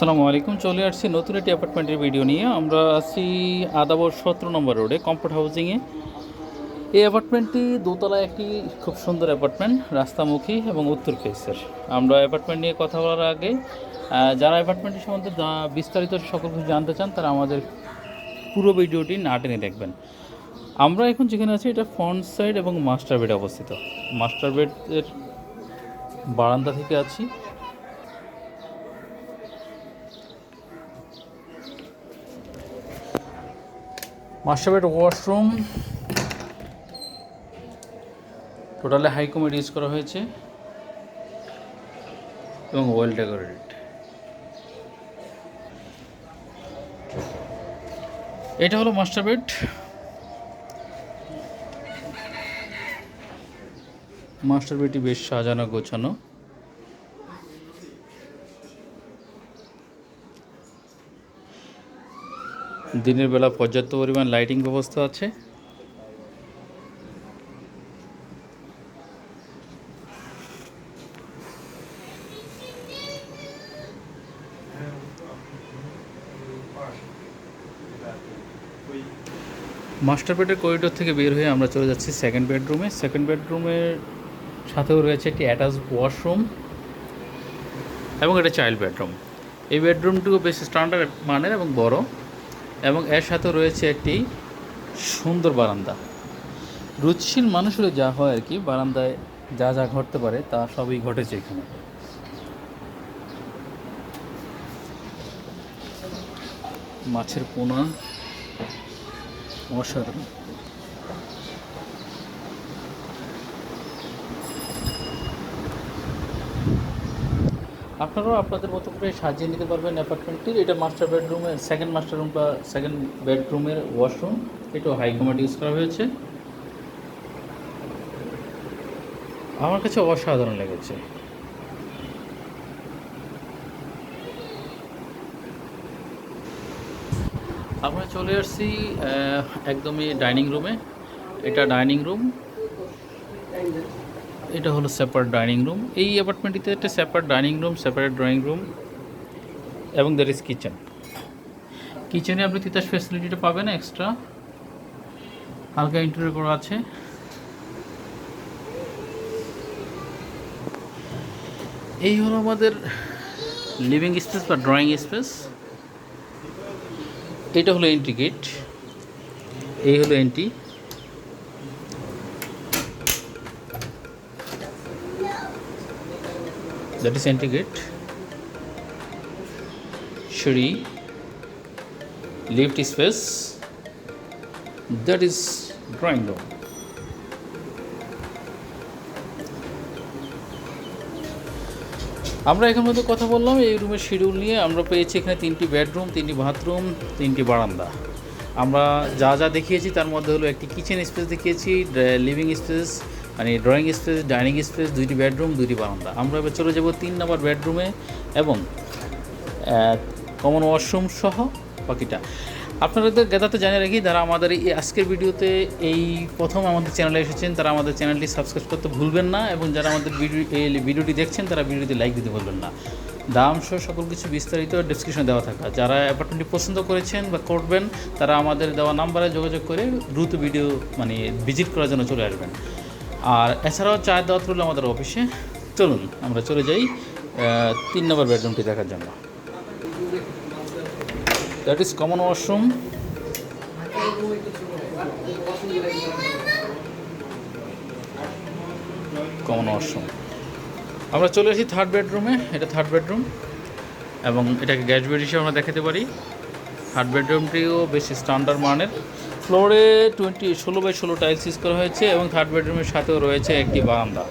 আসসালামু আলাইকুম, চলে আসছি নতুন একটি অ্যাপার্টমেন্টের ভিডিও নিয়ে। আমরা আছি আদাবর সতেরো নম্বর রোডে কমফোর্ট হাউজিংয়ে এই অ্যাপার্টমেন্টটি দোতলা একটি খুব সুন্দর অ্যাপার্টমেন্ট রাস্তামুখী এবং উত্তর ফেসের আমরা অ্যাপার্টমেন্ট নিয়ে কথা বলার আগে যারা অ্যাপার্টমেন্টের সম্বন্ধে বিস্তারিত সকল কিছু জানতে চান, তারা আমাদের পুরো ভিডিওটি না টেনে দেখবেন। আমরা এখন যেখানে আছি, এটা ফ্রন্ট সাইড এবং মাস্টার বেড অবস্থিত। মাস্টার বেডের বারান্দা থেকে আছি। মাস্টার বেড ওয়াশরুম টোটালে হাই কমেড ইউজ করা হয়েছে, এবং ওয়েল ডেকোরেটেড এটা হলো মাস্টার বেড মাস্টার বেডটি বেশ সাজানো গোছানো। দিনের বেলা পর্যাপ্ত পরিমাণ লাইটিং ব্যবস্থা আছে। মাস্টার বেডের করিডোর থেকে বের হয়ে আমরা চলে যাচ্ছি সেকেন্ড বেডরুমে সেকেন্ড বেডরুমের সাথেও রয়েছে একটি অ্যাটাচ ওয়াশরুম এবং এটা চাইল্ড বেডরুম এই বেডরুমটিও বেশ স্ট্যান্ডার্ড মানের এবং বড়। এবং এর সাথে রয়েছে একটি সুন্দর বারান্দা। রুচিশীল মানুষের যা হয় আর কি, বারান্দায় যা যা ঘটতে পারে তা সবই ঘটেছে এখানে। মাছের পোনা, অসাধারণ। আপনারাও আপনাদের মতো করে সাজিয়ে নিতে পারবেন অ্যাপার্টমেন্টটির এটা মাস্টার বেডরুমের সেকেন্ড মাস্টার রুম বা সেকেন্ড বেডরুমের ওয়াশরুম এটাও হাই কমার্ড ইউজ করা হয়েছে। আমার কাছে অসাধারণ লেগেছে। আমরা চলে আসছি একদমই ডাইনিং রুমে এটা ডাইনিং রুম এটা হলো সেপারেট ডাইনিং রুম এই অ্যাপার্টমেন্টটিতে একটা separate dining room separate drawing room এবং দ্যার ইজ কিচেন কিচেনে আপনি তিতাস ফ্যাসিলিটিটা পাবেন এক্সট্রা হালকা ইন্টারিয়র করা আছে। এই হলো আমাদের লিভিং স্পেস বা ড্রয়িং স্পেস এটা হলো এন্ট্রি গেট এই হলো এন্ট্রি that is gate সিঁড়ি lift space that is drawing room আমরা এখন মধ্যে কথা বললাম, এই রুমের শিডিউল নিয়ে। আমরা পেয়েছি এখানে তিনটি বেডরুম তিনটি বাথরুম তিনটি বারান্দা। আমরা যা যা দেখিয়েছি, তার মধ্যে হলো একটি কিচেন স্পেস দেখিয়েছি লিভিং স্পেস মানে ড্রয়িং স্পেস ডাইনিং স্পেস দুইটি বেডরুম দুইটি বারান্দা। আমরা এবার চলে যাব তিন নম্বর বেডরুমে এবং কমন ওয়াশরুম সহ বাকিটা। আপনাদের গেদাতে জানিয়ে রাখি যারা আমাদের এই আজকের ভিডিওতে এই প্রথম আমাদের চ্যানেলে এসেছেন, তারা আমাদের চ্যানেলটি সাবস্ক্রাইব করতে ভুলবেন না এবং যারা আমাদের ভিডিও এই ভিডিওটি দেখছেন, তারা ভিডিওতে লাইক দিতে ভুলবেন না। দাম সহ সকল কিছু বিস্তারিত ডিসক্রিপশনে দেওয়া থাকা। যারা অ্যাপার্টমেন্টটি পছন্দ করেছেন বা করবেন, তারা আমাদের দেওয়া নাম্বারে যোগাযোগ করে দ্রুত ভিডিও মানে ভিজিট করার জন্য চলে আসবেন। আর এছাড়াও চায়ের দাওয়াত রইল আমাদের অফিসে। চলুন, আমরা চলে যাই তিন নম্বর বেডরুমটি দেখার জন্য। That is common washroom common washroom আমরা চলে আসি থার্ড বেডরুমে এটা থার্ড বেডরুম এবং এটাকে গ্যাস বেড হিসেবে আমরা দেখাতে পারি। থার্ড বেডরুমটিও বেশ স্ট্যান্ডার্ড মানের। ফ্লোরে টোয়েন্টি, ষোলো বাই ষোলো টাইলস ইউজ করা হয়েছে এবং থার্ড বেডরুমের সাথেও রয়েছে একটি বারান্দা।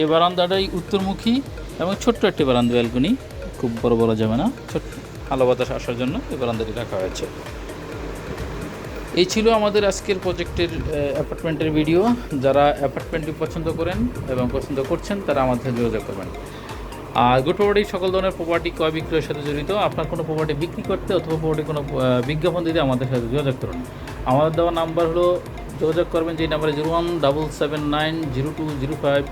এই বারান্দাটাই উত্তরমুখী এবং ছোট্ট একটি বারান্দা, ব্যালকনি। খুব বড় বড় যাবে না। ছোট্ট আলো বাতাস আসার জন্য এই বারান্দাটি রাখা হয়েছে। এই ছিল আমাদের আজকের প্রজেক্টের অ্যাপার্টমেন্টের ভিডিও। যারা অ্যাপার্টমেন্টটি পছন্দ করেন এবং পছন্দ করছেন, তারা আমাদের যোগাযোগ করবেন। আর গুড প্রপার্টি সকল ধরনের প্রপার্টি ক্রয় বিক্রয়ের সাথে জড়িত। আপনার কোনো প্রপার্টি বিক্রি করতে অথবা প্রপার্টি কোনো বিজ্ঞাপন দিতে আমাদের সাথে যোগাযোগ করুন। আমাদের দেওয়া নাম্বার হলো যোগাযোগ করবেন যে নাম্বারে zero one double seven nine zero two zero five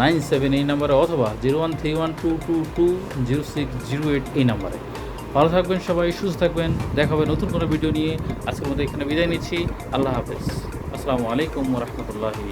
nine seven এই নাম্বারে, অথবা zero one three one two two two zero six zero eight এই নাম্বারে। ভালো থাকবেন সবাই, সুস্থ থাকবেন। দেখা হবে নতুন কোনো ভিডিও নিয়ে। আজকের মধ্যে এখানে বিদায় নিচ্ছি। আল্লাহ হাফেজ। আসসালামু আলাইকুম রহমতুল্লাহি